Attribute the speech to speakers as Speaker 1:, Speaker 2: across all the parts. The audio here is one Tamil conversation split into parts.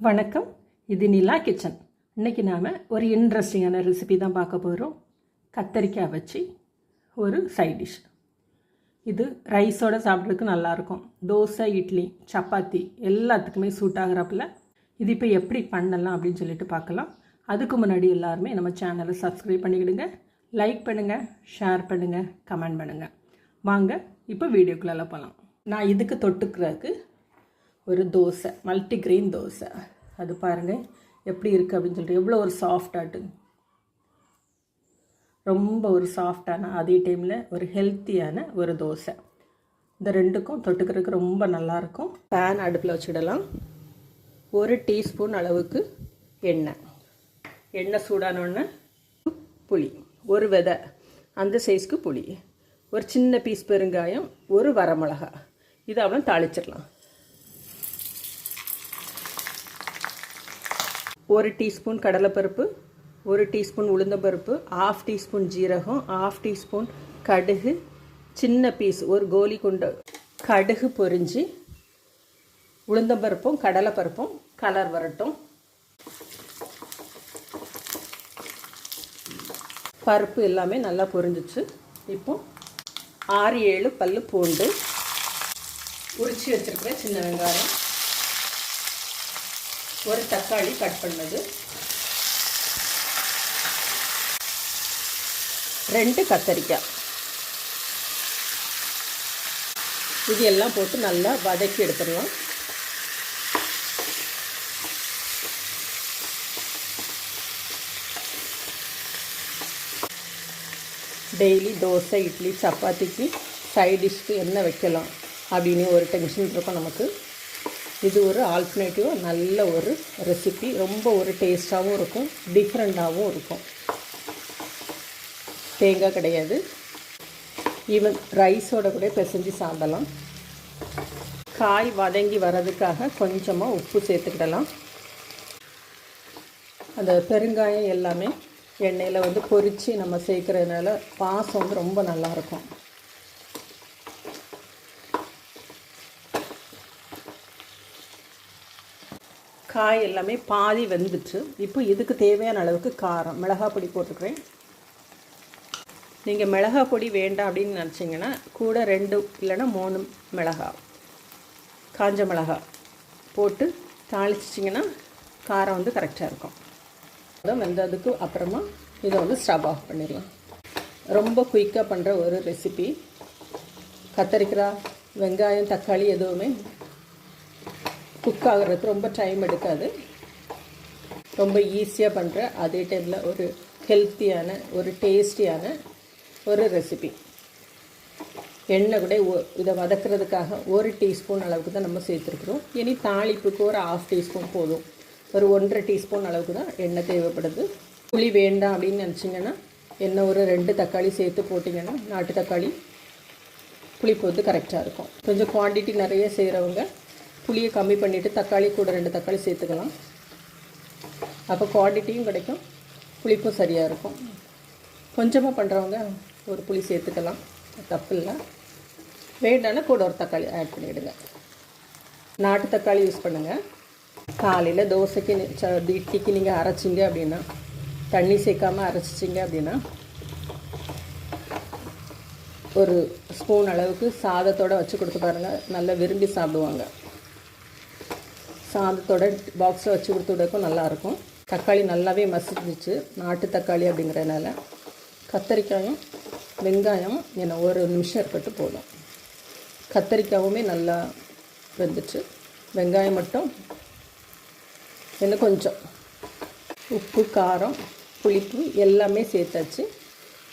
Speaker 1: வணக்கம். இது நிலா கிச்சன். இன்னைக்கு நாம் ஒரு இன்ட்ரெஸ்டிங்கான ரெசிபி தான் பார்க்க போகிறோம் கத்தரிக்காய் வச்சு ஒரு சைட் டிஷ் இது ரைஸோட சாப்பிட்றதுக்கு நல்லாயிருக்கும். தோசை இட்லி சப்பாத்தி எல்லாத்துக்குமே சூட் ஆகிறப்பில். இது இப்போ எப்படி பண்ணலாம் அப்படின்னு சொல்லிட்டு பார்க்கலாம். அதுக்கு முன்னாடி எல்லாருமே நம்ம சேனலை சப்ஸ்கிரைப் பண்ணிக்கிடுங்க. லைக் பண்ணுங்கள் ஷேர் பண்ணுங்கள் கமெண்ட் பண்ணுங்கள் வாங்க இப்போ வீடியோக்குள்ளே போகலாம் நான் இதுக்கு தொட்டுக்கிறதுக்கு ஒரு தோசை மல்டிக்ரெயின் தோசை. அது பாருங்கள் எப்படி இருக்குது அப்படின்னு சொல்லிட்டு எவ்வளோ ஒரு சாஃப்டாட்டு ரொம்ப ஒரு சாஃப்டான அதே டைமில் ஒரு ஹெல்த்தியான ஒரு தோசை. இந்த ரெண்டுக்கும் தொட்டுக்கிறதுக்கு ரொம்ப நல்லாயிருக்கும் பேன் அடுப்பில் வச்சுடலாம். ஒரு டீஸ்பூன் அளவுக்கு எண்ணெய். எண்ணெய் சூடானோடனே புளி. ஒரு விதை. அந்த சைஸ்க்கு புளி. ஒரு சின்ன பீஸ் பெருங்காயம் ஒரு வரமிளகா இதை அவ்வளோ தாளிச்சிடலாம். ஒரு டீஸ்பூன் கடலைப்பருப்பு ஒரு டீஸ்பூன் உளுந்தம்பருப்பு ஆஃப் டீஸ்பூன் ஜீரகம் ஆஃப் டீஸ்பூன் கடுகு சின்ன பீஸ் ஒரு கோலி குண்டு. கடுகு பொரிஞ்சு உளுந்தம்பருப்பும் கடலைப்பருப்பும் கலர் வரட்டும். பருப்பு எல்லாமே நல்லா பொரிஞ்சிச்சு. இப்போ ஆறு ஏழு பல் பூண்டு உரிச்சு வச்சுருக்கேன் சின்ன வெங்காயம். ஒரு தக்காளி கட் பண்ணது. ரெண்டு கத்தரிக்காய் இது எல்லாம் போட்டு நல்லா வதக்கி எடுத்துடலாம். டெய்லி தோசை இட்லி சப்பாத்திக்கு சைட் டிஷ்க்கு என்ன வைக்கலாம் அப்படின்னு ஒரு டென்ஷன் இருக்கும் நமக்கு. இது ஒரு ஆல்டர்னேட்டிவ் நல்ல ஒரு ரெசிபி ரொம்ப ஒரு டேஸ்ட்டாகவும் இருக்கும் டிஃப்ரெண்ட்டாகவும் இருக்கும். தேங்காய் கிடையாது. ஈவன் ரைஸோட கூட பிசைஞ்சு சாப்பிடலாம். காய் வதங்கி வர்றதுக்காக கொஞ்சமாக உப்பு சேர்த்துக்கிடலாம். அந்த பெருங்காயம் எல்லாமே எண்ணெயில் வந்து பொரித்து நம்ம சேர்க்குறதுனால வாசம் வந்து ரொம்ப நல்லாயிருக்கும் காய் எல்லாமே பாதி வெந்துச்சு இப்போ இதுக்கு தேவையான அளவுக்கு காரம். மிளகா பொடி போட்டுக்கிறேன். நீங்கள் மிளகா பொடி வேண்டாம் அப்படின்னு நினச்சிங்கன்னா கூட ரெண்டு இல்லைன்னா மூணு மிளகா காஞ்ச மிளகா போட்டு தாளிச்சிட்டிங்கன்னா காரம் வந்து கரெக்டாக இருக்கும். அதை வெந்ததுக்கு அப்புறமா இதை வந்து ஸ்டவ் ஆஃப் பண்ணிடலாம். ரொம்ப குயிக்காக பண்ணுற ஒரு ரெசிபி. கத்தரிக்காய் வெங்காயம் தக்காளி எதுவுமே குக் ஆகிறதுக்கு ரொம்ப டைம் எடுக்காது. ரொம்ப ஈஸியாக பண்ணுற அதே டைமில் ஒரு ஹெல்த்தியான ஒரு டேஸ்டியான ஒரு ரெசிபி எண்ணெய் கூட இதை வதக்கிறதுக்காக ஒரு டீஸ்பூன் அளவுக்கு தான் நம்ம சேர்த்துருக்குறோம். இனி தாளிப்புக்கு ஒரு ஆஃப் டீஸ்பூன் போதும். ஒரு ஒன்றரை டீஸ்பூன் அளவுக்கு தான் எண்ணெய் தேவைப்படுது. புளி வேண்டாம் அப்படின்னு நினச்சிங்கன்னா எண்ணெய் ஒரு ரெண்டு தக்காளி சேர்த்து போட்டிங்கன்னா நாட்டு தக்காளி புளிப்பு வந்து கரெக்டாக இருக்கும். கொஞ்சம் குவான்டிட்டி நிறைய செய்கிறவங்க புளியை கம்மி பண்ணிவிட்டு தக்காளி கூட ரெண்டு தக்காளி சேர்த்துக்கலாம். அப்போ குவான்டிட்டியும் கிடைக்கும் புளிப்பும் சரியாக இருக்கும். கொஞ்சமாக பண்ணுறவங்க ஒரு புளி சேர்த்துக்கலாம். தப்பு இல்லை. வேண்டாம்னா கூட ஒரு தக்காளி ஆட் பண்ணிவிடுங்க நாட்டு தக்காளி யூஸ் பண்ணுங்கள் காலையில் தோசைக்கு இட்லிக்கு நீங்கள் அரைச்சிங்க அப்படின்னா தண்ணி சேர்க்காமல் அரைச்சிச்சிங்க அப்படின்னா ஒரு ஸ்பூன் அளவுக்கு சாதத்தோடு வச்சு கொடுத்து பாருங்கள் நல்லா விரும்பி சாப்பிடுவாங்க. சாதத்தோட பாக்ஸில் வச்சு கொடுத்து விடக்கும் நல்லாயிருக்கும். தக்காளி நல்லாவே மசிஞ்சிச்சு நாட்டு தக்காளி அப்படிங்கிறதுனால கத்தரிக்காயும் வெங்காயம் என்ன ஒரு நிமிஷம் இருக்கட்டு போதும். கத்தரிக்காவுமே நல்லா வெந்துச்சு. வெங்காயம் மட்டும் இன்னும் கொஞ்சம். உப்பு காரம் புளிப்பு எல்லாமே சேர்த்தாச்சு.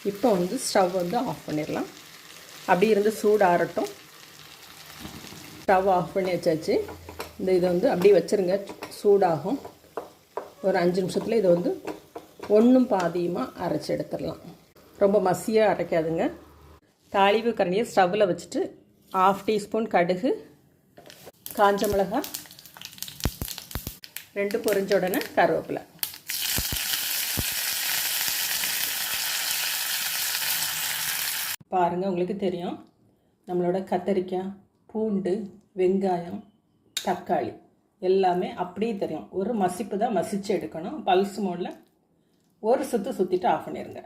Speaker 1: இப்போ வந்து ஸ்டவ் வந்து ஆஃப் பண்ணிடலாம். அப்படி இருந்து சூடு ஆறட்டும் ஸ்டவ் ஆஃப் பண்ணி வச்சாச்சு. இந்த இதை வந்து அப்படியே வச்சுருங்க. சூடாகும். ஒரு அஞ்சு நிமிஷத்தில் இதை வந்து ஒன்றும் பாதியுமாக அரைச்சி எடுத்துடலாம். ரொம்ப மசியாக அரைக்காதுங்க. தாளிவு கரண்டியை ஸ்டவ்வில் வச்சுட்டு ஆஃப் டீஸ்பூன் கடுகு காஞ்ச மிளகாய் ரெண்டு பொரிஞ்ச உடனே கருவேப்பிலை. பாருங்கள் உங்களுக்கு தெரியும். நம்மளோட கத்தரிக்காய் பூண்டு வெங்காயம் தக்காளி. எல்லாமே அப்படியே தெரியும். ஒரு மசிப்பு தான் மசித்து எடுக்கணும். பல்ஸ் மோடில் ஒரு சுற்று சுற்றிட்டு ஆஃப் பண்ணிடுங்க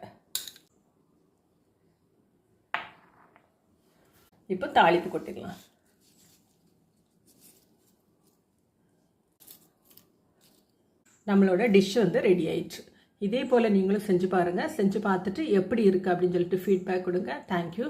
Speaker 1: இப்போ தாளிப்பு கொட்டிடலாம் நம்மளோட டிஷ் வந்து ரெடி ஆயிடுச்சு. இதே போல் நீங்களும் செஞ்சு பாருங்கள் செஞ்சு பார்த்துட்டு எப்படி இருக்குது அப்படின்னு சொல்லிட்டு ஃபீட்பேக் கொடுங்க. தேங்க்யூ